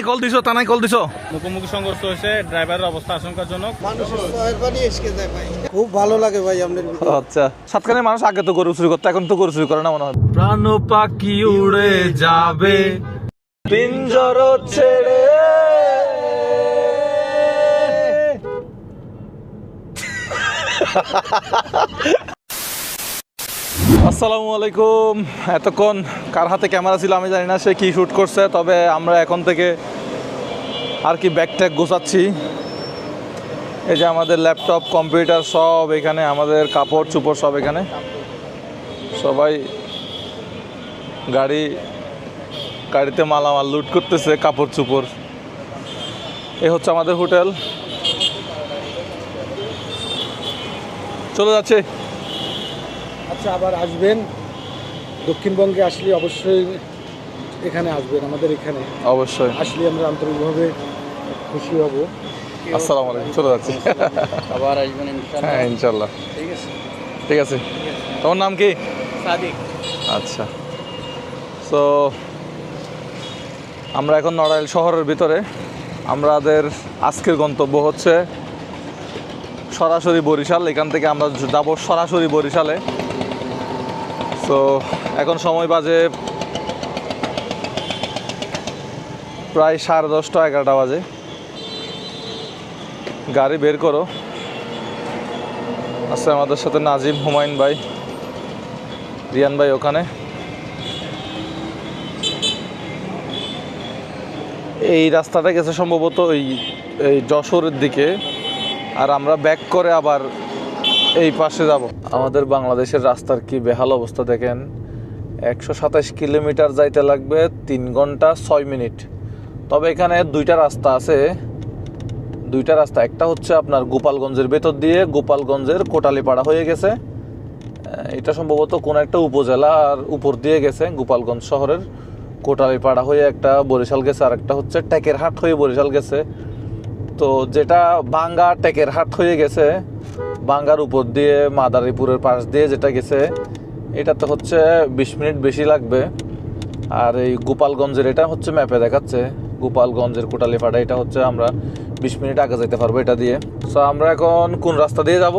থানায় কল দিছো থানায় কল দিছো? মুখোমুখি সংঘর্ষ হয়েছে ড্রাইভারের অবস্থা আশঙ্কাজনক। খুব ভালো লাগে ভাই আপনার আচ্ছা সাতখানে মানুষ আগে তো গরু চুরি করতো এখন তো গরু চুরি করে না মনে হয়। প্রাণ পাখি উড়ে যাবে। পিঞ্জর ছেড়ে। আসসালামু আলাইকুম। এতক্ষণ কার হাতে ক্যামেরা ছিল আমি জানি না সে কি শ্যুট করছে, তবে আমরা এখন থেকে আর কি ব্যাগ ট্যাগ গোছাচ্ছি। এই যে আমাদের ল্যাপটপ কম্পিউটার সব এখানে, আমাদের কাপড়, চুপড় সব এখানে। সবাই গাড়ি, গাড়িতে মালামাল লুট করতেছে, কাপড়, চুপড়। এ হচ্ছে আমাদের হোটেল। চলে যাচ্ছে। আচ্ছা আবার আসবেন। দক্ষিণবঙ্গে আসলে অবশ্যই এখানে আসবেন আমাদের এখানে। অবশ্যই। আসলে আমরা আন্তরিকভাবে খুশি হব। আসসালামু আলাইকুম চলে যাচ্ছি। আবার আসবেন ইনশাআল্লাহ। হ্যাঁ ইনশাল্লাহ ঠিক আছে। ঠিক আছে। তোমার নাম কি? সাদিক। আচ্ছা। তো আমরা এখন নড়াইল শহরের ভিতরে। আমাদের আজকের গন্তব্য হচ্ছে সরাসরি বরিশাল। এখান থেকে আমরা যাব সরাসরি বরিশালে। তো এখন সময় বাজে প্রায় সাড়ে দশটা, এগারোটা বাজে। গাড়ি বের করো। আছে আমাদের সাথে নাজিম হুমায়ুন ভাই, রিয়ান ভাই ওখানে। এই রাস্তাটা গেছে সম্ভবত ওই, এই যশোরের দিকে। আর আমরা ব্যাক করে আবার এই পাশে যাব। আমাদের বাংলাদেশের রাস্তার কি বেহাল অবস্থা দেখেন? একশো সাতাশ কিলোমিটার যাইতে লাগবে, তিন ঘণ্টা ছয় মিনিট। তবে এখানে দুইটা রাস্তা আছে। দুইটা রাস্তা, একটা হচ্ছে আপনার গোপালগঞ্জের ভেতর দিয়ে, গোপালগঞ্জের কোটালীপাড়া হয়ে গেছে। এটা সম্ভবত কোন একটা উপজেলার উপর দিয়ে গেছে, গোপালগঞ্জ শহরের কোটালীপাড়া হয়ে একটা বরিশাল গেছে, আর একটা হচ্ছে টেকেরহাট হয়ে বরিশাল গেছে। তো যেটা বাঙ্গা টেকেরহাট হয়ে গেছে বাঙ্গার উপর দিয়ে মাদারীপুরের পাশ দিয়ে যেটা গেছে এটাতে হচ্ছে বিশ মিনিট বেশি লাগবে। আর এই গোপালগঞ্জের এটা হচ্ছে ম্যাপে দেখাচ্ছে। গোপালগঞ্জের কোটালীপাড়া এটা হচ্ছে আমরা বিশ মিনিট আগে যেতে পারব এটা দিয়ে। তো আমরা এখন কোন রাস্তা দিয়ে যাব?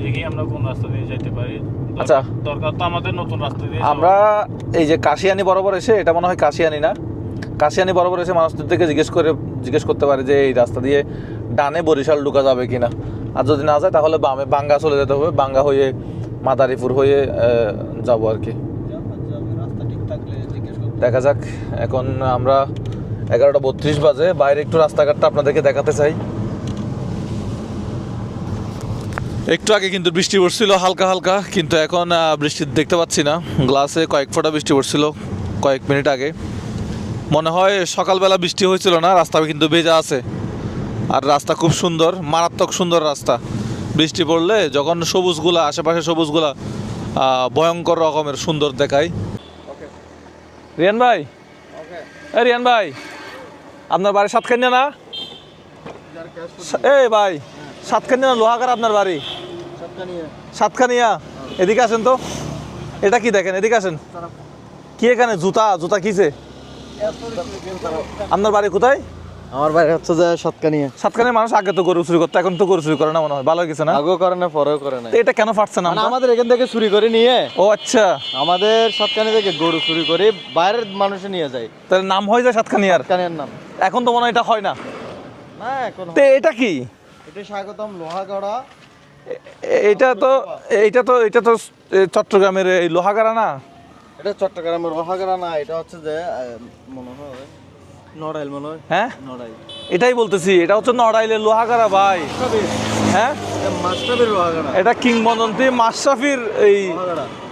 দেখি আমরা কোন রাস্তা দিয়ে যেতে পারি। আচ্ছা। দরকার তো আমাদের নতুন রাস্তা দিয়ে আমরা এই যে কাশিয়ানি বরাবর এসে এটা মনে হয় কাশিয়ানি না? কাশিয়ানি বরাবর এসে মানুষদের থেকে জিজ্ঞেস করে জিজ্ঞেস করতে পারে যে এই রাস্তা দিয়ে ডানে বরিশাল ঢুকা যাবে কিনা। আর যদি না যায়, তাহলে বামে বাঙ্গা চলে যেতে হবে। বাঙ্গা হয়ে মাদারীপুর হয়ে যাব আর কি। দেখা যাক। এখন আমরা এগারোটা বত্রিশ বাজে। বাইরে একটু রাস্তাঘাটটা আপনাদেরকে দেখাতে চাই। একটু আগে কিন্তু বৃষ্টি পড়ছিল, হালকা হালকা। কিন্তু এখন বৃষ্টি দেখতে পাচ্ছি না। গ্লাসে কয়েক ফোঁটা বৃষ্টি পড়ছিল, কয়েক মিনিট আগে। মনে হয় সকালবেলা বৃষ্টি হয়েছিল না রাস্তা কিন্তু ভেজা আছে। আর রাস্তা খুব সুন্দর মারাত্মক সুন্দর রাস্তা। বৃষ্টি পড়লে যখন সবুজগুলা আশেপাশে সবুজগুলা ভয়ঙ্কর রকমের সুন্দর দেখায়। রিয়ান ভাই? এই রিয়ান ভাই আপনার বাড়ি সাতখানিয়া না? এই ভাই সাতখানিয়া লোহাগার আপনার বাড়ি? সাতখানিয়া এদিকে আসেন তো। এটা কি দেখেন? এদিকে আসেন। কি এখানে? জুতা? জুতা কিছে আপনার বাড়ি কোথায়? আমার বাড়ি হচ্ছে যে সৎকানিয়া সাতখানিয়া মানুষ আগে তো গরু চুরি করতো এখন তো গরু চুরি করে না মনে হয়। ভালো গেছে না? আগেও করে না পরেও করে না এটা কেন ফাটছে না মানে আমাদের এখান থেকে চুরি করে নিয়ে ও আচ্ছা। আমাদের সৎকানি থেকে গরু চুরি করে বাইরের মানুষে নিয়ে যায়। তাহলে নাম হয়ে যায় সাতখানিয়ার সৎকানিয়ার নাম। এখন তো মনে হয় এটা হয় না। না এখন তো এটা কি? এটা স্বাগতম লোহাগড়া। এটা তো এইটা তো এটা তো চট্টগ্রামের এই লোহাগাড়া না? এটা চট্টগ্রামের লোহাগড়া না এটা হচ্ছে যে মনে হয় নড়াইল মনে হয়। হ্যাঁ? নড়াইল। এটাই বলতেছি এটা হচ্ছে নড়াইলের লোহাগাড়া ভাই। হ্যাঁ? এটা কিংবদন্তি মাশরাফির এই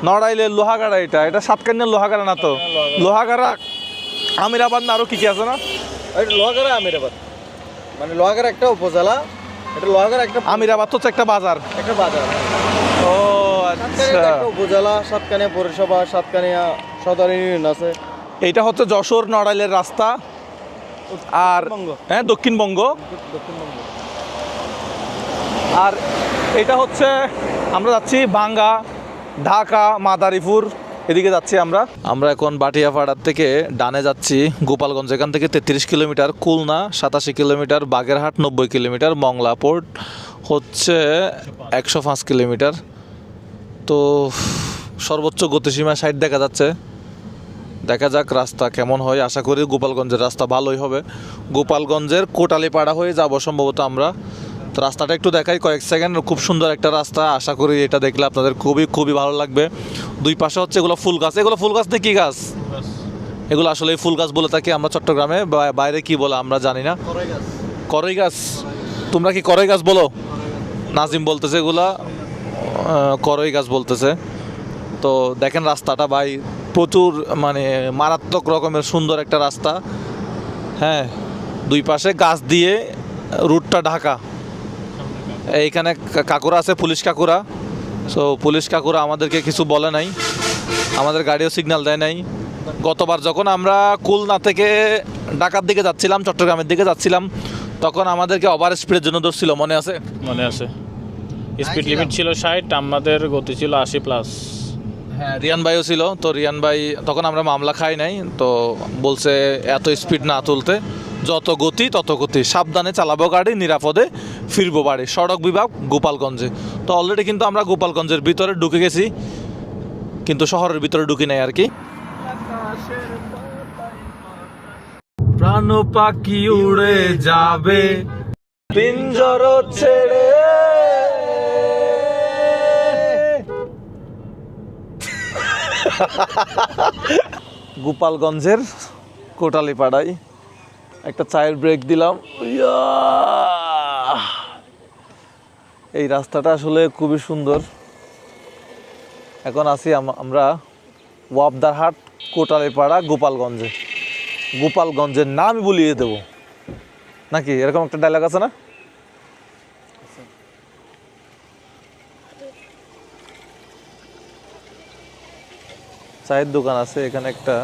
নড়াইলের লোহাগাড়া এটা। এটা সাতকান্যার লোহাগাড়া না তো? লোহাগাড়া। আমিরাবাদ না আরও কি কি আছে না? এটা লোহাগড়া আমিরাবাদ। মানে লোহাগড়া একটা উপজেলা এটা লোহাগড়া একটা আমিরাবাদ তো হচ্ছে একটা বাজার। একটা বাজার। ও আচ্ছা। উপজেলা সাতকানিয়া পৌরসভা সাতকানিয়া সদর ইউনিয়ন আছে। এইটা হচ্ছে যশোর নড়াইলের রাস্তা। আর হ্যাঁ দক্ষিণবঙ্গ। আর এটা হচ্ছে আমরা যাচ্ছি বাঙ্গা ঢাকা মাদারীপুর এদিকে যাচ্ছি আমরা। আমরা এখন বাটিয়াপাড়ার থেকে ডানে যাচ্ছি গোপালগঞ্জ। এখান থেকে তেত্রিশ কিলোমিটার খুলনা সাতাশি কিলোমিটার বাগেরহাট নব্বই কিলোমিটার মংলা পোর্ট হচ্ছে একশো পাঁচ কিলোমিটার। তো সর্বোচ্চ গতিসীমা সাইড দেখা যাচ্ছে। দেখা যাক রাস্তা কেমন হয়। আশা করি গোপালগঞ্জের রাস্তা ভালোই হবে। গোপালগঞ্জের কোটালিপাড়া হয়ে যাব সম্ভবত আমরা। তো রাস্তাটা একটু দেখাই কয়েক সেকেন্ড খুব সুন্দর একটা রাস্তা। আশা করি এটা দেখলে আপনাদের খুবই খুবই ভালো লাগবে। দুই পাশে হচ্ছে এগুলো ফুল গাছ। এগুলো ফুল গাছ না কি গাছ? এগুলো আসলে ফুল গাছ বলে থাকি আমরা চট্টগ্রামে। বাইরে কি বলে আমরা জানি না। করই গাছ। তোমরা কি করই গাছ বলো? নাজিম বলতেছে এগুলা। করই গাছ বলতেছে। তো দেখেন রাস্তাটা ভাই। প্রচুর মানে মারাত্মক রকমের সুন্দর একটা রাস্তা। হ্যাঁ দুই পাশে গাছ দিয়ে রুটটা ঢাকা। এইখানে কা- কাকুরা আছে পুলিশ কাকুরা। সো পুলিশ কাকুরা আমাদেরকে কিছু বলে নাই। আমাদের গাড়িও সিগন্যাল দেয় নাই। গতবার যখন আমরা কুলনা থেকে ঢাকার দিকে যাচ্ছিলাম চট্টগ্রামের দিকে যাচ্ছিলাম তখন আমাদেরকে ওভার স্পিডের জন্য ধরছিল মনে আছে? মনে আছে। স্পিড লিমিট ছিল ষাট আমাদের গতি ছিল আশি প্লাস হ্যাঁ। রিয়ান ভাইও ছিল তো রিয়ান ভাই তখন আমরা মামলা খাই নাই তো বলছে এত স্পিড না তুলতে যত গতি তত গতি সাবধানে চালাবো গাড়ি নিরাপদে ফিরবো বাড়ি সড়ক বিভাগ গোপালগঞ্জে। তো অলরেডি কিন্তু আমরা গোপালগঞ্জের ভিতরে ঢুকে গেছি কিন্তু শহরের ভিতরে ঢুকি নাই আর কি। প্রাণ পাখি উড়ে যাবে। পিঞ্জর ছেড়ে গোপালগঞ্জের কোটালিপাড়ায় একটা চায়ের ব্রেক দিলাম। এই রাস্তাটা আসলে খুবই সুন্দর। এখন আছি আম- আমরা ওয়াবদারহাট কোটালিপাড়া গোপালগঞ্জে। গোপালগঞ্জের নামই বলিয়ে দেব। নাকি? এরকম একটা ডায়লগ আছে না? চায়ের দোকান আছে এখানে একটা।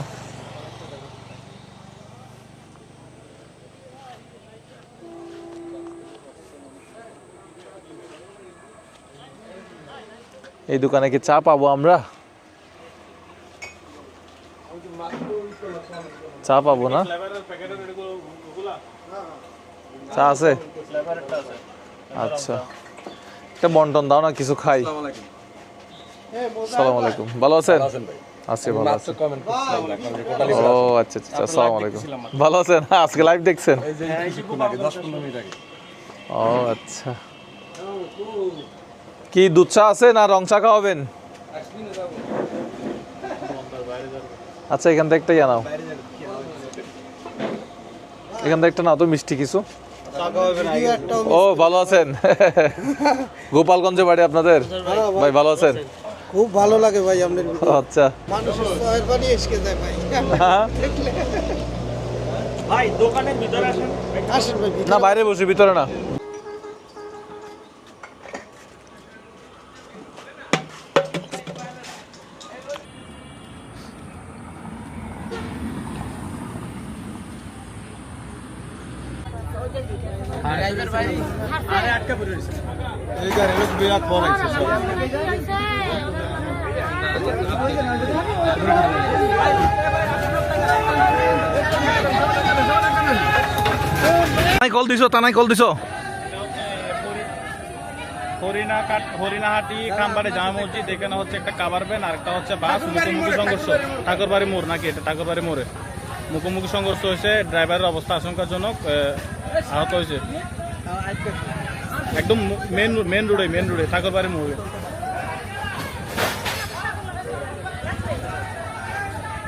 এই দোকানে কি চা পাবো আমরা? চা পাবো না? চা আছে? আচ্ছা। একটা বন্টন দাও না কিছু খাই। সালাম আলাইকুম। ভালো আছেন? আছি ভালো আছি ও আচ্ছা আচ্ছা আসসালামু আলাইকুম ভালো আছেন আজকে লাইভ দেখছেন ও আচ্ছা কি দুধ চা আছে না রং চা খাওয়াবেন আচ্ছা এখান থেকে একটা ইয়ে নাও এখান থেকে একটা নাও তো মিষ্টি কিছু ও ভালো আছেন গোপালগঞ্জে বাড়ি আপনাদের ভাই ভালো আছেন খুব ভালো লাগে ভাই আপনার আচ্ছা। মানুষের চয়ের পানি এসকে যায় ভাই। হ্যাঁ? আসেন। ভাই না বাইরে বসে ভিতরে না। দিছো তানাই কল দিছো? হরিণাঘাট হরিণাহাটি খামবাড়ি জামা মসজিদ এখানে হচ্ছে একটা কাবার ভ্যান আর একটা হচ্ছে বাস মুখোমুখি সংঘর্ষ। ঠাকুরবাড়ি মোড়। নাকি এটা? ঠাকুরবাড়ি মোড়ে। মুখোমুখি সংঘর্ষ হয়েছে ড্রাইভারের অবস্থা আশঙ্কাজনক আহত হয়েছে। একদম মেন মেন রোডে মেন রোডে ঠাকুরবাড়ি মোড়ে।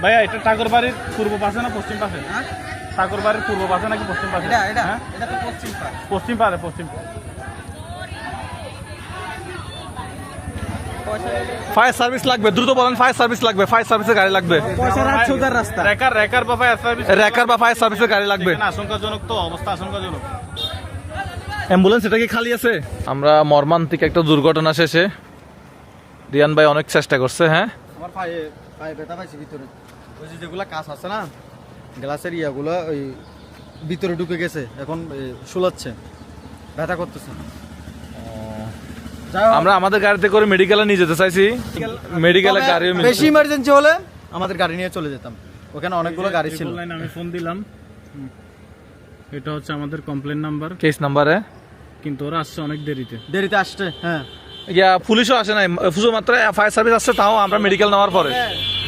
ভাইয়া এটা ঠাকুরবাড়ির পূর্ব পাশে না পশ্চিম পাশে? ঠাকুরবাড়ির পূর্ব পাশে নাকি পশ্চিম পাশে? হ্যাঁ? পশ্চিম পারে পশ্চিম ফায়ার সার্ভিস লাগবে দ্রুত বলেন ফায়ার সার্ভিস লাগবে ফায়ার সার্ভিসের গাড়ি লাগবে। রাস্তা। রেকার রেকার বা ফায়ার সার্ভিস র্যাকার বা ফায়ার সার্ভিসের গাড়ি লাগবে। আশঙ্কাজনক তো অবস্থা আশঙ্কাজনক। অ্যাম্বুলেন্স এটা কি খালি আছে? আমরা মর্মান্তিক একটা দুর্ঘটনা শেষে। রিয়ান ভাই অনেক চেষ্টা করছে হ্যাঁ? আমার পায়ে পায়ে ব্যথা পাইছে ভিতরে। ওই যে যেগুলা কাজ আছে না গ্লাসের ইয়াগুলো ওই ভিতরে ঢুকে গেছে এখন শুলাচ্ছে ব্যথা করতেছে। আমরা আমাদের গাড়িতে করে মেডিকেলে নিয়ে যেতে চাইছি। মেডিকেলে গাড়ি বেশি ইমার্জেন্সি হলে আমাদের গাড়ি নিয়ে চলে যেতাম। ওখানে অনেকগুলো গাড়ি ছিল। আমি ফোন দিলাম। এটা হচ্ছে আমাদের কমপ্লেন নাম্বার কেস নাম্বারে কিন্তু ওরা আসছে অনেক দেরিতে। দেরিতে আসছে হ্যাঁ। ইয়া পুলিশও আসে নাই। শুধুমাত্র ফায়ার সার্ভিস আসছে তাও আমরা মেডিকেল নেওয়ার পরে।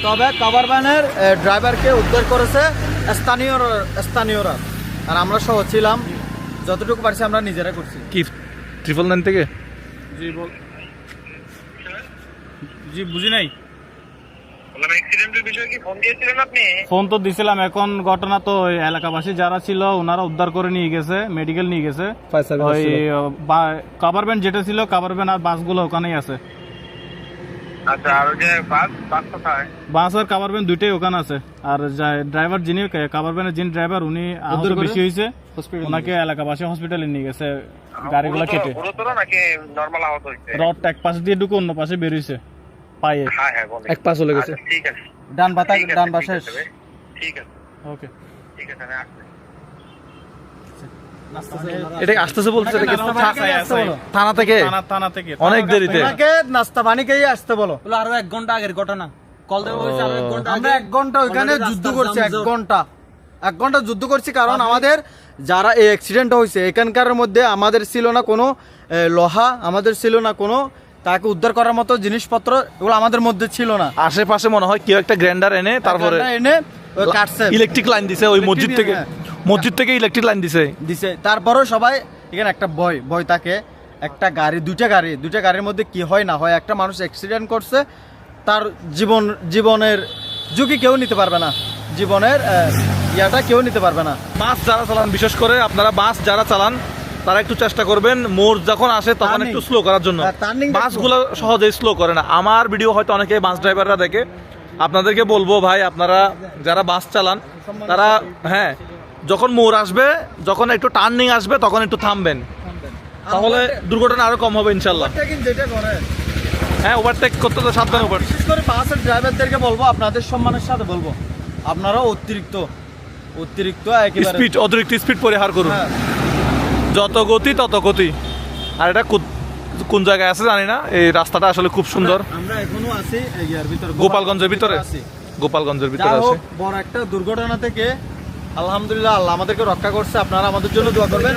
তবে কাভার ভ্যানের ড্রাইভারকে উদ্ধার করেছে স্থানীয় স্থানীয়রা। আর আমরা সহ ছিলাম যতটুকু পারছি আমরা নিজেরা করছি। কি ট্রিপল নাইন থেকে? জি বল। জি বুঝি নাই? বললাম অ্যাক্সিডেন্টের বিষয়ে কি ফোন দিয়েছিলেন আপনি? ফোন তো দিছিলাম এখন ঘটনা তো এলাকাবাসী যারা ছিল ওনারা উদ্ধার করে নিয়ে গেছে মেডিকেল নিয়ে গেছে। ওই কাভার ভ্যান যেটা ছিল কাভার ভ্যান আর বাসগুলো ওখানেই আছে। আচ্ছা আর যে বাস বাস কোথায়? বাস আর কাভার ভ্যান দুইটাই ওখানে আছে। আর ড্রাইভার যিনি কাভার ভ্যানের যিনি ড্রাইভার উনি আহত বেশি হয়েছে? ওনাকে এলাকাবাসী হসপিটালে নিয়ে গেছে গাড়িগুলো কেটে। নাকি নর্মাল আহত হয়েছে? রড এক পাশ দিয়ে ঢুকে অন্য পাশে বেরিয়েছে পায়ে। হ্যাঁ হ্যাঁ এক চলে গেছে। আচ্ছা, ঠিক আছে। ডান পাতা ডান পাশে ঠিক আছে। ওকে ঠিক আছে আমি আসছি। এটা আসতেছে বলছে? থানা থেকে? থানা থানা থেকে। অনেক দেরিতে। নাস্তা পানি খেয়ে আসতে বলো। আরও এক ঘণ্টা আগের ঘটনা। কল দেওয়া হয়েছে আরও এক ঘণ্টা আমরা এক ঘণ্টা ওইখানে যুদ্ধ করছি এক ঘণ্টা। এক ঘণ্টা যুদ্ধ করছি কারণ আমাদের যারা এই অ্যাক্সিডেন্ট হয়েছে এখানকার মধ্যে আমাদের ছিল না কোনো লোহা আমাদের ছিল না কোনো তাকে উদ্ধার করার মতো জিনিসপত্র এগুলো আমাদের মধ্যে ছিল না। আশেপাশে মনে হয় কেউ একটা গ্র্যান্ডার এনে তারপরে এনে কাটছে। ইলেকট্রিক লাইন দিছে ওই মসজিদ থেকে। হ্যাঁ। মসজিদ থেকে ইলেকট্রিক লাইন দিছে। দিছে। তারপরেও সবাই এখানে একটা ভয় ভয় থাকে। একটা গাড়ি দুইটা গাড়ি দুইটা গাড়ির মধ্যে কি হয় না হয় একটা মানুষ অ্যাক্সিডেন্ট করছে তার জীবন জীবনের ঝুঁকি কেউ নিতে পারবে না। জীবনের ইয়াটা কেউ নিতে পারবে না। বাস যারা চালান বিশেষ করে আপনারা বাস যারা চালান তারা একটু চেষ্টা করবেন মোর যখন আসে তখন একটু স্লো করার জন্য। হ্যাঁ, বাসগুলো সহজেই স্লো করে না। আমার ভিডিও হয়তো অনেকে বাস ড্রাইভাররা দেখে। আপনাদেরকে বলব ভাই আপনারা যারা বাস চালান তারা হ্যাঁ যখন মোড় আসবে যখন একটু টার্নিং আসবে তখন একটু থামবেন। তাহলে দুর্ঘটনা আরও কম হবে ইনশাল্লাহ হ্যাঁ ওভারটেক করতে তো সাবধানে ওভার বিশেষ করে বাসের ড্রাইভারদেরকে বলব আপনাদের সম্মানের সাথে বলব। আপনারাও অতিরিক্ত অতিরিক্ত একেবারে স্পিড অতিরিক্ত স্পিড পরিহার করুন। হ্যাঁ, যত গতি তত গতি। আর এটা কোন- জায়গায় আছে জানি না এই রাস্তাটা আসলে খুব সুন্দর। আমরা এখনও আছি এই ভিতরে গোপালগঞ্জের ভিতরে। আছি। গোপালগঞ্জের ভিতরে আছে। বড় একটা দুর্ঘটনা থেকে আলহামদুলিল্লাহ আল্লাহ আমাদেরকে রক্ষা করছে আপনারা আমাদের জন্য দোয়া করবেন।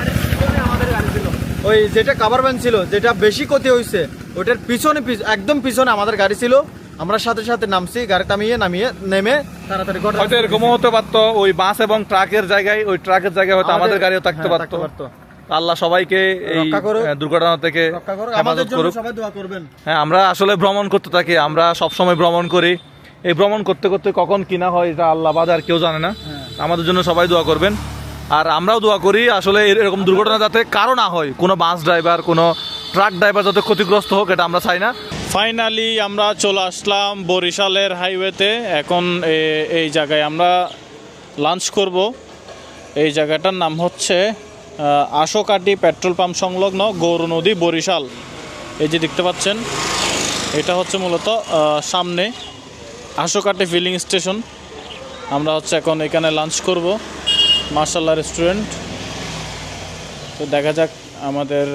ওই যেটা কাভার ভ্যান ছিল যেটা বেশি ক্ষতি হয়েছে ওটার পিছনে একদম পিছনে আমাদের গাড়ি ছিল। আমরা সাথে সাথে নামছি গাড়ি থামিয়ে নামিয়ে নেমে তাড়াতাড়ি হয়তো এরকমও হতে পারতো ওই বাস এবং ট্রাকের জায়গায় ওই ট্রাকের জায়গায় হয়তো আমাদের গাড়িও থাকতে হ্যাঁ, পারতো। আল্লাহ সবাইকে এই দুর্ঘটনা থেকে আমাদের হেফাজত জন্য করুক। সবাই দোয়া করবেন। হ্যাঁ আমরা আসলে ভ্রমণ করতে থাকি আমরা সব সময় ভ্রমণ করি। এই ভ্রমণ করতে করতে কখন কিনা হয় এটা আল্লাহ বাদ আর কেউ জানে না। হ্যাঁ। আমাদের জন্য সবাই দোয়া করবেন। আর আমরাও দোয়া করি, আসলে এর- এরকম দুর্ঘটনা যাতে কারও না হয়, কোনো বাস ড্রাইভার, কোনো ট্রাক ড্রাইভার যাতে ক্ষতিগ্রস্ত হোক, এটা আমরা চাই না। ফাইনালি আমরা চলে আসলাম বরিশালের হাইওয়েতে। এখন এই জায়গায় আমরা লাঞ্চ করব। এই জায়গাটার নাম হচ্ছে আশোকাটি পেট্রোল পাম্প সংলগ্ন গৌর নদী বরিশাল। এই যে দেখতে পাচ্ছেন, এটা হচ্ছে মূলত সামনে আশোকাটি ফিলিং স্টেশন। আমরা হচ্ছে এখন এখানে লাঞ্চ করব। মার্শাল্লাহ রেস্টুরেন্ট তো দেখা যাক আমাদের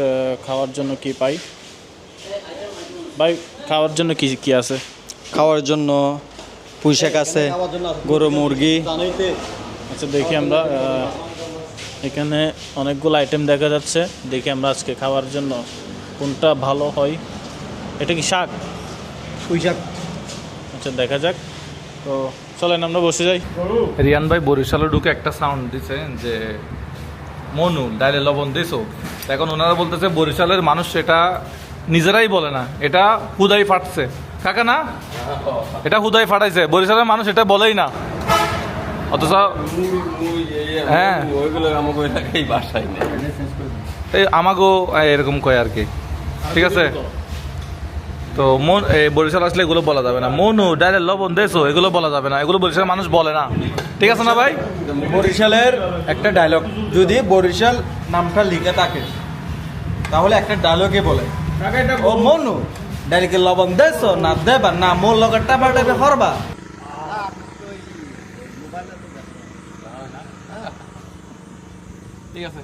খাওয়ার জন্য কি পাই। ভাই খাওয়ার জন্য কি কি আছে? খাওয়ার জন্য পুঁইশাক আছে গরু মুরগি। আচ্ছা দেখি আমরা এখানে অনেকগুলো আইটেম দেখা যাচ্ছে। দেখি আমরা আজকে খাওয়ার জন্য কোনটা ভালো হয়। এটা কি শাক? পুঁইশাক। আচ্ছা দেখা যাক। তো চলেন, আমরা বসে যাই। রিয়ান ভাই, বরিশালে ঢুকে একটা সাউন্ড দিছে যে, মনু, ডাইলে লবণ দিছো? এখন ওনারা বলতেছে, বরিশালের মানুষ এটা নিজেরাই বলে না, এটা হুদাই ফাটছে। কাকা না? এটা হুদাই ফাটাইছে। বরিশালের মানুষ এটা বলেই না। অথচ হ্যাঁ। এই আমাগো এরকম কয় আর কি। ঠিক আছে? তো মন এই বরিশাল আসলে এগুলো বলা যাবে না। মনু ডাইরেক্ট লবণ দেছো এগুলো বলা যাবে না। এগুলো বরিশালের মানুষ বলে না। ঠিক আছে না ভাই? বরিশালের একটা ডায়লগ যদি বরিশাল নামটা লিখে থাকে তাহলে একটা ডায়লগে বলে। ও মনু ডাইলকে লবণ দেছো না দেবা? না মোর লগের টাবা টাবে হরবা ঠিক আছে।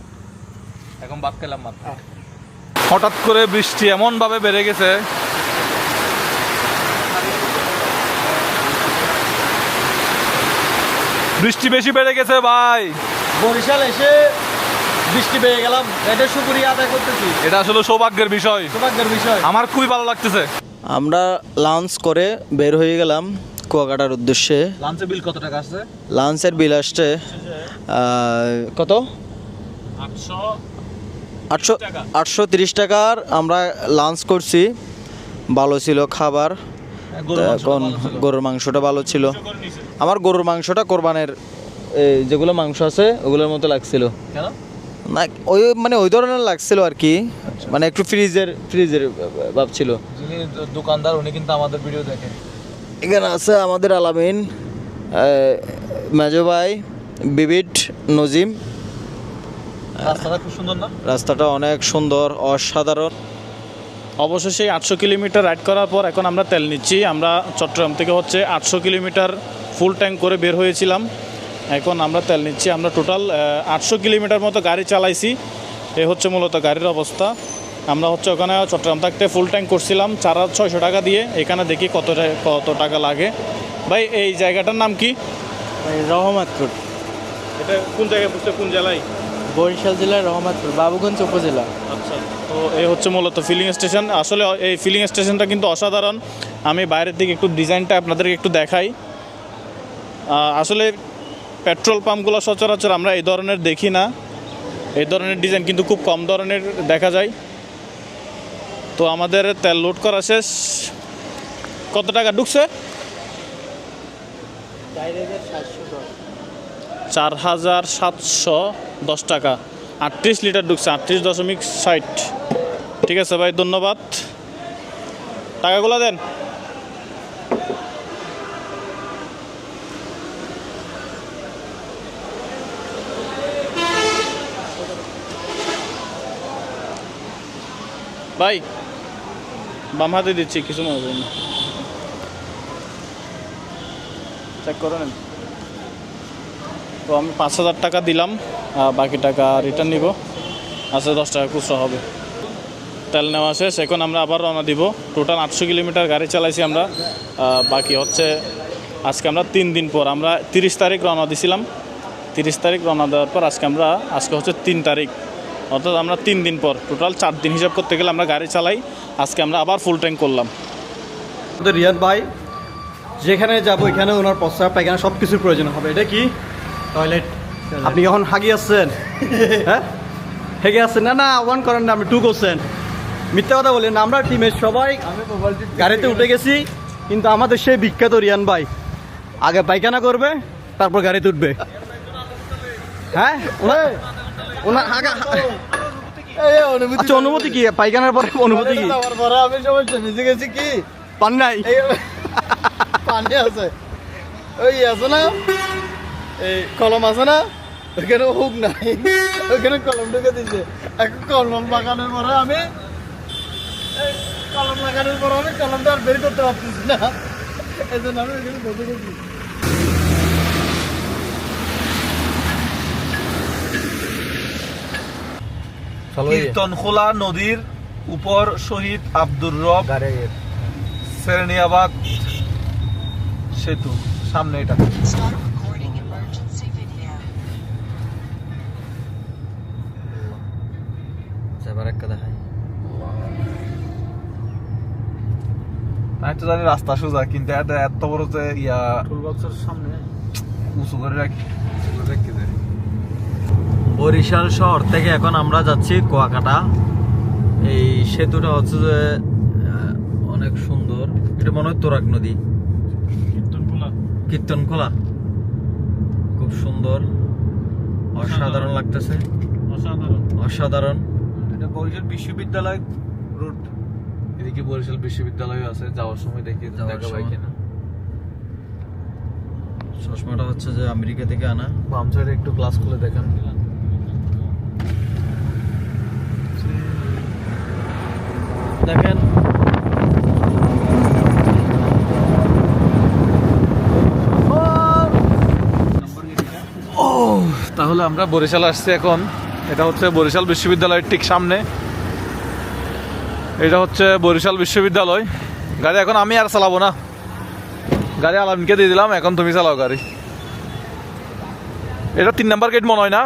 এখন বাদ খেলাম মাত্র। হঠাৎ করে বৃষ্টি এমন ভাবে বেড়ে গেছে বৃষ্টি বেশি বেড়ে গেছে ভাই। বরিশাল এসে বৃষ্টি পেয়ে গেলাম। এটা শুকুরিয়া আদায় করতেছি। এটা আসলে সৌভাগ্যের বিষয়। সৌভাগ্যের বিষয়। আমার খুবই ভালো লাগতেছে। আমরা লাঞ্চ করে বের হয়ে গেলাম কুয়াকাটার উদ্দেশ্যে। লাঞ্চের বিল কত টাকা আছে লাঞ্চের বিল আসছে কত? আটশো আটশো আটশো তিরিশ টাকার আমরা লাঞ্চ করছি। ভালো ছিল খাবার। এখন গরুর মাংসটা ভালো ছিল। আমার গরুর মাংসটা কোরবানের এই যেগুলো মাংস আছে ওগুলোর মতো লাগছিল। না ওই মানে ওই ধরনের লাগছিল আর কি। মানে একটু ফ্রিজের ফ্রিজের ভাব ছিল। যিনি দোকানদার উনি কিন্তু আমাদের ভিডিও দেখে। এখানে আছে আমাদের আলামিন মেজো ভাই বিবিট নজিম। রাস্তাটা খুব সুন্দর না? রাস্তাটা অনেক সুন্দর অসাধারণ। অবশেষে আটশো কিলোমিটার রাইড করার পর এখন আমরা তেল নিচ্ছি। আমরা চট্টগ্রাম থেকে হচ্ছে আটশো কিলোমিটার ফুল ট্যাঙ্ক করে বের হয়েছিলাম। এখন আমরা তেল নিচ্ছি। আমরা টোটাল আটশো কিলোমিটার মতো গাড়ি চালাইছি। এ হচ্ছে মূলত গাড়ির অবস্থা। আমরা হচ্ছে ওখানে চট্টগ্রাম থাকতে ফুল ট্যাঙ্ক করছিলাম। চার ছয়শো টাকা দিয়ে। এখানে দেখি কত কত টাকা লাগে। ভাই এই জায়গাটার নাম কি? রহমতপুর। এটা কোন জায়গায় পড়ছে? কোন জেলায়? বরিশাল জেলার রহমতপুর বাবুগঞ্জ উপজেলা। আচ্ছা তো এই হচ্ছে মূলত ফিলিং স্টেশন আসলে এই ফিলিং স্টেশনটা কিন্তু অসাধারণ। আমি বাইরের দিকে একটু ডিজাইনটা আপনাদেরকে একটু দেখাই। আসলে পেট্রোল পাম্পগুলো সচরাচর আমরা এই ধরনের দেখি না। এই ধরনের ডিজাইন কিন্তু খুব কম ধরনের দেখা যায়। তো আমাদের তেল লোড করা শেষ। কত টাকা ঢুকছে? চার হাজার সাতশো। দশ টাকা। আটত্রিশ লিটার ঢুকছে, আটত্রিশ দশমিক ষাট। ঠিক আছে ভাই, ধন্যবাদ। টাকাগুলো দেন। ভাই, বাম হাতে দিচ্ছি, কিছু মনে চেক করে নেন। তো আমি পাঁচ হাজার টাকা দিলাম বাকি টাকা রিটার্ন নিব। আচ্ছা দশ টাকা খুচরা হবে। তেল নেওয়া শেষ, এখন আমরা আবার রওনা দিব। টোটাল আটশো কিলোমিটার গাড়ি চালাইছি আমরা। বাকি হচ্ছে আজকে আমরা তিন দিন পর। আমরা তিরিশ তারিখ রওনা দিছিলাম। তিরিশ তারিখ রওনা দেওয়ার পর আজকে আমরা, আজকে হচ্ছে তিন তারিখ। অর্থাৎ আমরা তিন দিন পর। টোটাল চার দিন হিসাব করতে গেলে আমরা গাড়ি চালাই। আজকে আমরা আবার ফুল ট্যাঙ্ক করলাম। রিয়াদ ভাই, যেখানে যাব, এখানে ওনার প্রস্তাব পায়খানা সব কিছুর প্রয়োজন হবে। এটা কি? টয়লেট। আপনি এখন হাগি আসছেন হ্যাঁ? হেগে আসছেন না না ওয়ান করেন না আপনি টু করছেন। মিথ্যা কথা বলেন আমরা টিমের সবাই গাড়িতে উঠে গেছি কিন্তু আমাদের সেই বিখ্যাত রিয়ান ভাই। আগে পায়খানা করবে তারপর গাড়িতে উঠবে। হ্যাঁ? ওনার আগা আচ্ছা অনুমতি কি? পায়খানার পরে অনুমতি কি? আমি সবাই ভিজে গেছি কি? পান নাই? পানি আছে। ওই আছে না? এই কলম আছে না? ওইখানে হুক নাই। ওইখানে কলম ঢুকে দিছে। এখন কলম লাগানোর পরে আমি কলম লাগানোর পরে আমি কলমটা আর বের করতে পারতেছি না। এই জন্য আমি বসে গেছি। কীর্তনখোলা নদীর উপর শহীদ আব্দুর রব। সেরেনিয়াবাদ সেতু। সামনে এটা। তো জানি রাস্তা সোজা কিন্তু এটা এত বড় যে ইয়া টুলবক্সের সামনে। উঁচু করে রাখি। রাখি বরিশাল শহর থেকে এখন আমরা যাচ্ছি কুয়াকাটা। এই সেতুটা হচ্ছে যে অনেক সুন্দর। এটা মনে হয় তোরাক নদী। কীর্তনখোলা। কীর্তনখোলা। খুব সুন্দর। অসাধারণ লাগতেছে। অসাধারণ। অসাধারণ। এটা বরিশাল বিশ্ববিদ্যালয় রুট এদিকে বরিশাল বিশ্ববিদ্যালয় আছে যাওয়ার সময় দেখি দেখা পাই কিনা। চশমাটা হচ্ছে যে আমেরিকা থেকে আনা। বাম সাইডে একটু গ্লাস খুলে দেখান। দেখেন। তাহলে আমরা বরিশাল আসছি এখন। এটা হচ্ছে বরিশাল বিশ্ববিদ্যালয়ের ঠিক সামনে। এটা হচ্ছে বরিশাল বিশ্ববিদ্যালয়। গাড়ি এখন আমি আর চালাবো না। গাড়ি আলামিনকে দিয়ে দিলাম, এখন তুমি চালাও গাড়ি। এটা তিন নাম্বার গেট মনে হয় না?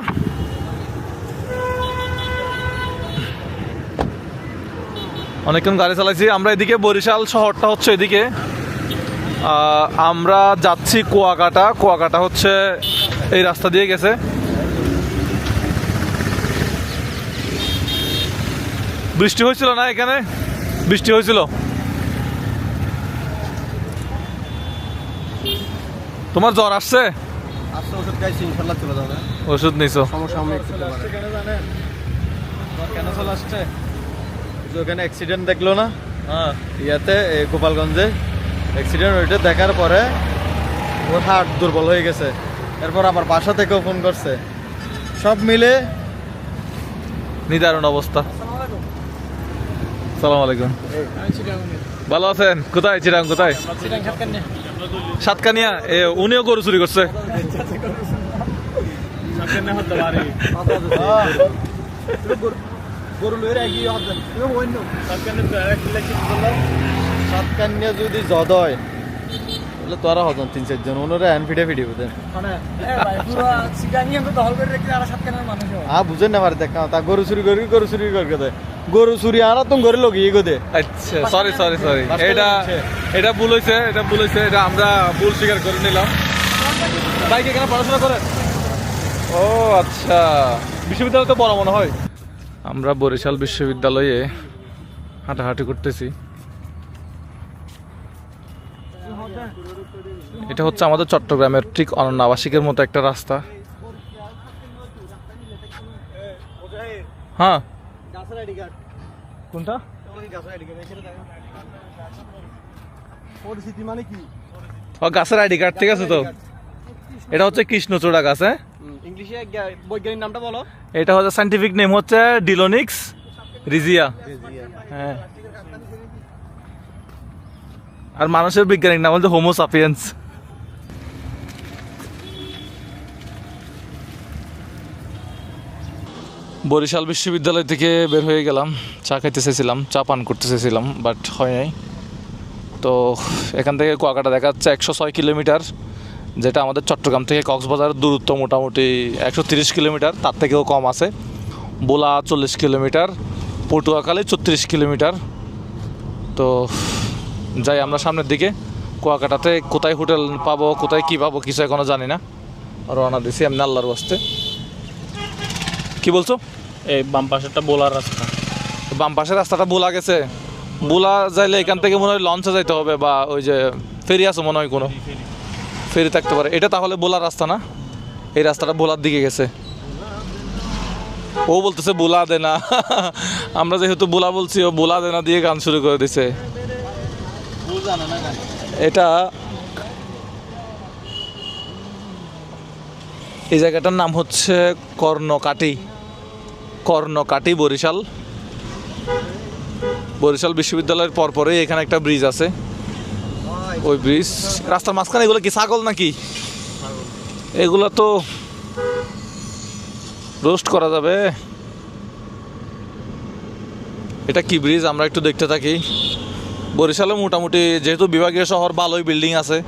অনেকক্ষণ গাড়ি চালাইছি। আমরা এদিকে, বরিশাল শহরটা হচ্ছে এদিকে। আমরা যাচ্ছি কুয়াকাটা। কুয়াকাটা হচ্ছে এই রাস্তা দিয়ে গেছে। বৃষ্টি হয়েছিল না এখানে? বৃষ্টি হয়েছিল? তোমার জ্বর আসছে? ওষুধ নিছো। কেন চলে আসছে? ওখানে অ্যাক্সিডেন্ট দেখল না? হ্যাঁ। ইয়াতে গোপালগঞ্জে অ্যাক্সিডেন্ট ওইটা দেখার পরে ওর হার্ট দুর্বল হয়ে গেছে। এরপর আবার বাসা থেকেও ফোন করছে। সব মিলে নিদারুণ অবস্থা। সালাম আলাইকুম। ভালো আছেন? কোথায় চিরাং কোথায়? সাতকানিয়া? এ, উনিও গরু চুরি করছে। সাতকান্যা যদি জদ হয় তাহলে তোরা হজন তিন চারজন ওনারা হ্যান ফিটে ফিটে বুঝেন। আ বুঝেন না পারে দেখা তা গরু চুরি করি গরু চুরি করে দেয় গরু চুরি আনা তুমি ঘরে লোক ইয়ে দে। আচ্ছা সরি সরি সরি এটা এটা ভুল হয়েছে এটা ভুল হয়েছে এটা আমরা ভুল স্বীকার করে নিলাম। বাইক এখানে পড়াশোনা করেন? ও আচ্ছা। বিশ্ববিদ্যালয় তো বড় মনে হয়। আমরা বরিশাল বিশ্ববিদ্যালয়ে হাঁটাহাঁটি করতেছি। এটা হচ্ছে আমাদের চট্টগ্রামের ঠিক অনন্য আবাসিকের মতো একটা রাস্তা। হ্যাঁ। কোনটা? গাছের আইডি কার্ড ঠিক আছে তো। এটা হচ্ছে কৃষ্ণচূড়া গাছ হ্যাঁ? বৈজ্ঞানিক নামটা বলো এটা হচ্ছে সাইন্টিফিক নেম হচ্ছে ডিলোনিক্স রিজিয়া। হ্যাঁ। আর মানুষের বৈজ্ঞানিক নাম হচ্ছে হোমো বরিশাল বিশ্ববিদ্যালয় থেকে বের হয়ে গেলাম, চা খাইতে চেয়েছিলাম, চা পান করতে চেয়েছিলাম বাট হয় নাই। তো এখান থেকে কুয়াকাটা দেখা যাচ্ছে একশো ছয় কিলোমিটার, যেটা আমাদের চট্টগ্রাম থেকে কক্সবাজার দূরত্ব মোটামুটি একশো তিরিশ কিলোমিটার, তার থেকেও কম আছে। বোলা চল্লিশ কিলোমিটার, পটুয়াখালী চত্রিশ কিলোমিটার। তো যাই, আমরা সামনের দিকে, কুয়াকাটাতে কোথায় হোটেল পাবো, কোথায় কী পাবো কিছু এখনও জানি না। রওনা দিছি এমনি আল্লাহর বাস্তে কি বলছো? এই বাম পাশেরটা বোলার রাস্তা। বাম পাশের রাস্তাটা বোলা গেছে। বোলা যাইলে এখান থেকে মনে হয় লঞ্চে যাইতে হবে বা ওই যে ফেরি আছে মনে হয় কোনো। ফেরি থাকতে পারে। এটা তাহলে বোলার রাস্তা না? এই রাস্তাটা বোলার দিকে গেছে। ও বলতেছে, বোলা দে না। আমরা যেহেতু বোলা বলছি, ও বোলা দে না দিয়ে গান শুরু করে দিছে। এটা এই জায়গাটার নাম হচ্ছে কর্ণকাটি কর্ণকাটি বরিশাল। বরিশাল বিশ্ববিদ্যালয়ের পরপরেই এখানে একটা ব্রিজ আছে। ওই ব্রিজ রাস্তার মাঝখানে এগুলো কি ছাগল নাকি? এগুলো তো রোস্ট করা যাবে। এটা কি ব্রিজ আমরা একটু দেখতে থাকি। বরিশালে মোটামুটি যেহেতু বিভাগীয় শহর, ভালোই বিল্ডিং আছে।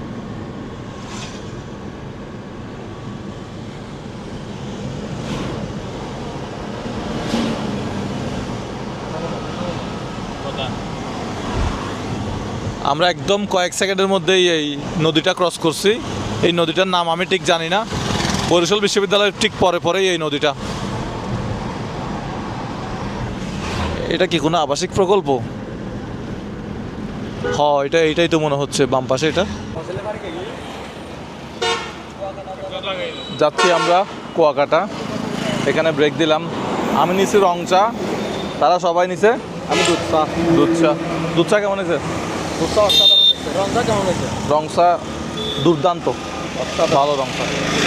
আমরা একদম কয়েক সেকেন্ডের মধ্যেই এই নদীটা ক্রস করছি। এই নদীটার নাম আমি ঠিক জানি না। বরিশাল বিশ্ববিদ্যালয়ের ঠিক পরে পরেই এই নদীটা। এটা কি কোনো আবাসিক প্রকল্প? হ এটা এটাই তো মনে হচ্ছে বাম পাশে এটা। যাচ্ছি আমরা কুয়াকাটা। এখানে ব্রেক দিলাম। আমি নিছি রং চা তারা সবাই নিছে। আমি দুধ চা দুধ চা দুধ চা কেমন হয়েছে? অসাধারণ হয়েছে। কেমন হয়েছে? রংসা দুর্দান্ত। ভালো রংসা।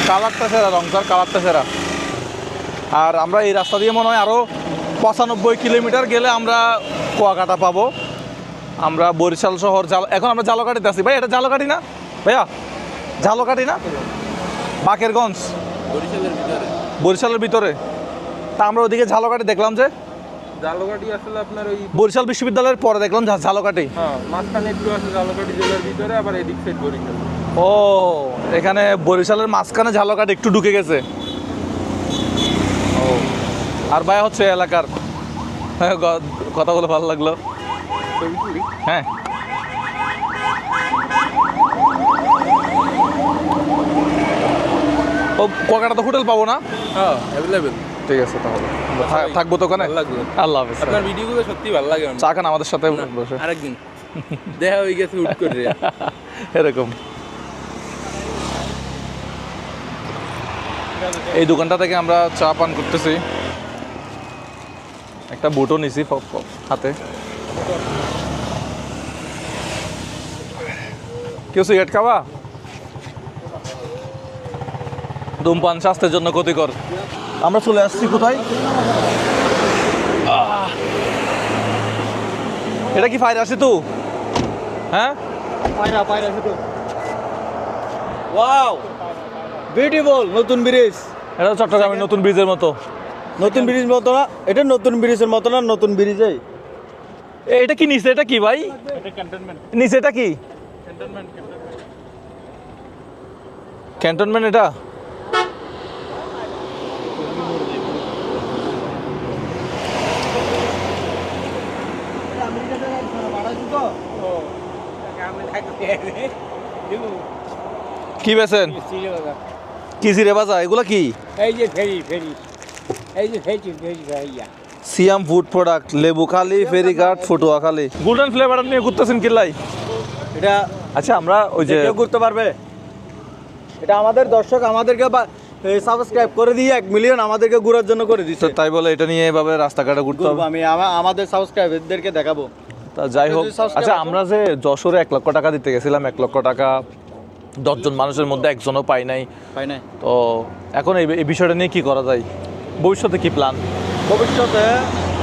কালারটা সেরা রংসার কালারটা সেরা। আর আমরা এই রাস্তা দিয়ে মনে হয় আরও পঁচানব্বই কিলোমিটার গেলে আমরা কুয়াকাটা পাবো। আমরা বরিশাল শহর জাল এখন আমরা জালকাঠিতে আছি। ভাই এটা জালকাঠি না? ভাইয়া জালকাঠি না? বাকেরগঞ্জ। বরিশালের ভিতরে। তা আমরা ওদিকে ঝালকাঠি দেখলাম যে জালকাটি আসলে আপনার ওই বরিশাল বিশ্ববিদ্যালয়ের পরে দেখলাম ঝা- ঝালকাঠি। হ্যাঁ মাঝখানে একটু আছে জালকাটি জেলার ভিতরে আবার এদিক সাইড বরিশাল। ও এখানে বরিশালের মাঝখানে ঝালকাঠি একটু ঢুকে গেছে। ও আর ভাই হচ্ছে এলাকার। হ্যাঁ, কথা বলে ভালো লাগল। হ্যাঁ। ও কুয়াকাটা তো হোটেল পাবো না? হ্যাঁ অ্যাভেলেবেল ঠিক আছে তাহলে। থাকব তো ওখানে আল্লাহ হাফেজ আপনার ভিডিওগুলো সত্যি ভালো লাগে। চা খান আমাদের সাথে বসে। আরেকদিন। দেখা হয়ে গেছে হুট করে। এরকম। এই দোকানটা থেকে আমরা চা পান করতেছি। একটা বুটও নিছি হাতে। কেউ সিগারেট খাবা? ধূমপান স্বাস্থ্যের জন্য ক্ষতিকর। আমরা চলে আসছি কোথায়? এটা কি ফায়ার আছে তো? হ্যাঁ? পায়রা পায়রা শুধু ওয়াও! বিউটিফুল নতুন ব্রিজ। এটা চট্টগ্রামের নতুন ব্রিজের মতো। নতুন ব্রিজ মতো না? এটা নতুন ব্রিজের মতো না? নতুন ব্রিজে? এ, এটা কি নিচে? এটা কি ভাই? নিচে এটা কি? ক্যান্টনমেন্ট এটা? কি বেছেন কি সিরে বাজা এগুলা কি? এই যে ফেরি ফেরি এই যে ফেরি ফেরি ভাইয়া সিয়াম ফুড প্রোডাক্ট লেবু খালি ফেরিঘাট ফুটুয়া খালি। গোল্ডেন ফ্লেভার নিয়ে ঘুরতেছেন কিল্লাই? এটা আচ্ছা আমরা ওই যে কেউ করতে পারবে? এটা আমাদের দর্শক আমাদেরকে সাবস্ক্রাইব করে দিয়ে এক মিলিয়ন আমাদেরকে ঘোরার জন্য করে তো দিচ্ছে তাই বলে এটা নিয়ে এভাবে রাস্তাঘাটে ঘুরতে হবে। আমি আমাদের সাবস্ক্রাইবারদেরকে দেখাবো। তা যাই হোক আচ্ছা আমরা যে যশোরে এক লক্ষ টাকা দিতে গেছিলাম এক লক্ষ টাকা দশজন মানুষের মধ্যে একজনও পাই নাই। পাই নাই। তো এখন এই বিষয়টা নিয়ে কি করা যায়? ভবিষ্যতে কি প্ল্যান ভবিষ্যতে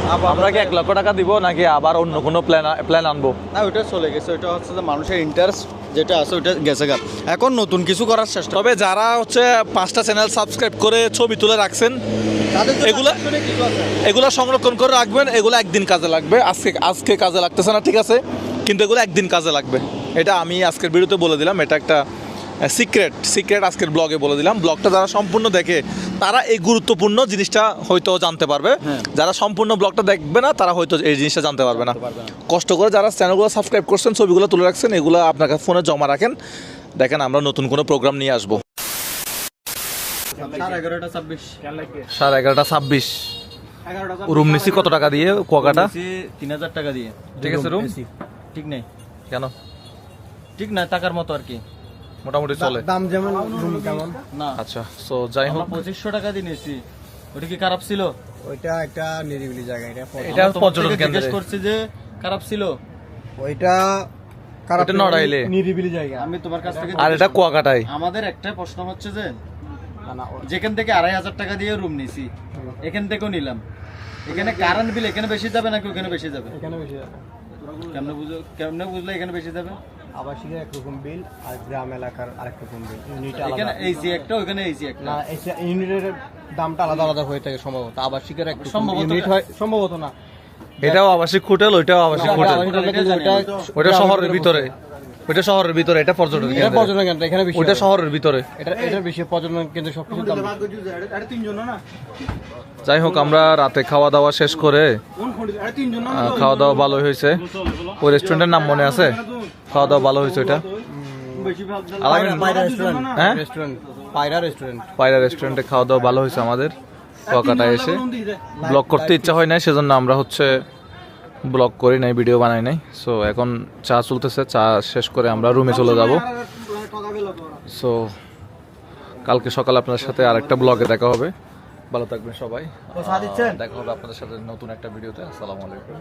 আমরা কি এক লক্ষ টাকা দিব নাকি আবার অন্য কোনো প্ল্যান প্ল্যান আনব? না ওটা চলে গেছে ওটা হচ্ছে যে মানুষের ইন্টারেস্ট যেটা আছে ওটা গেছে গা। এখন নতুন কিছু করার চেষ্টা তবে যারা হচ্ছে পাঁচটা চ্যানেল সাবস্ক্রাইব করে ছবি তুলে রাখছেন এগুলা- এগুলো সংরক্ষণ করে রাখবেন এগুলো একদিন কাজে লাগবে। আজকে আজকে কাজে লাগতেছে না ঠিক আছে কিন্তু এগুলো একদিন কাজে লাগবে। এটা আমি আজকের ভিডিওতে বলে দিলাম এটা একটা সিক্রেট সিক্রেট আজকের ব্লগে বলে দিলাম। ব্লগটা যারা সম্পূর্ণ দেখে তারা এই গুরুত্বপূর্ণ জিনিসটা হয়তো জানতে পারবে। যারা সম্পূর্ণ ব্লগটা দেখবে না তারা হয়তো এই জিনিসটা জানতে পারবে না। কষ্ট করে যারা চ্যানেলগুলো সাবস্ক্রাইব করছেন ছবিগুলো তুলে রাখছেন এগুলো আপনার কাছে ফোনে জমা রাখেন। দেখেন আমরা নতুন কোনো প্রোগ্রাম নিয়ে আসব। সাড়ে এগারোটা ছাব্বিশ। সাড়ে এগারোটা ছাব্বিশ। রুম নিছি কত টাকা দিয়ে কুয়াকাটা? তিন হাজার টাকা দিয়ে। ঠিক আছে রুম ঠিক নেই। কেন? ঠিক না টাকার মতো আর কি। মোটামুটি চলে। দাম যেমন রুম কেমন না। আচ্ছা সো যাই হোক। পঁচিশশো টাকা দিয়ে নিয়েছি। ওটা কি খারাপ ছিল? ওইটা একটা নিরিবিলি জায়গা এটা এটা পর্যটন থেকে জিজ্ঞেস কেন্দ্রে। করছি যে খারাপ ছিল? ওইটা খারাপ ওইটা নড়াইলে। নিরিবিলি জায়গা। আমি তোমার কাছ থেকে আর এটা। কুয়াকাটায়। আমাদের একটা প্রশ্ন হচ্ছে যে যেখান থেকে আড়াই হাজার টাকা দিয়ে রুম নিছি এখান থেকেও নিলাম। এখানে কারেন্ট বিল এখানে বেশি যাবে নাকি ওখানে বেশি যাবে? এখানে বেশি যাবে। কেমনে বুঝো কেমনে বুঝলে এখানে বেশি যাবে? আবাসিকের একরকম বিল আর গ্রাম এলাকার আরেক রকম বিল। ইউনিট এখানে আলাদা। একটা ওখানে এইসি একটা। না এসে ইউনিটের দামটা আলাদা আলাদা হয়ে থাকে সম্ভবত। আবাসিকের এক সম্ভবত ইউনিট হয়। সম্ভবত না। এটাও আবাসিক হোটেল ওইটাও আবাসিক হোটেল। ওইটা শহরের ভিতরে। ওইটা শহরের ভিতরে এটা পর্যটন এটা কেন্দ্র। পর্যটন কেন্দ্র এখানে বেশি ওইটা শহরের ভিতরে। এটা এটা বেশি পর্যটন কেন্দ্র সবকিছু দাম যাই হোক আমরা রাতে খাওয়া দাওয়া শেষ করে খাওয়া দাওয়া ভালো হয়েছে। ওই রেস্টুরেন্টের নাম মনে আছে? খাওয়া দাওয়া ভালো হয়েছে ওইটা? পায়রা রেস্টুরেন্ট হ্যাঁ? রেস্টুরেন্ট পায়রা রেস্টুরেন্ট পায়রা রেস্টুরেন্টে খাওয়া দাওয়া ভালো হয়েছে আমাদের। কুয়াকাটায় এসে। ব্লগ করতে ইচ্ছা হয় নাই সেজন্য আমরা হচ্ছে ব্লগ করি নাই ভিডিও বানাই নাই। সো এখন চা চলতেছে চা শেষ করে আমরা রুমে চলে যাব। সো কালকে সকালে আপনার সাথে আরেকটা ব্লগে দেখা হবে। ভালো থাকবেন সবাই। দেখা হবে আপনাদের সাথে নতুন একটা ভিডিওতে। আসসালামু আলাইকুম।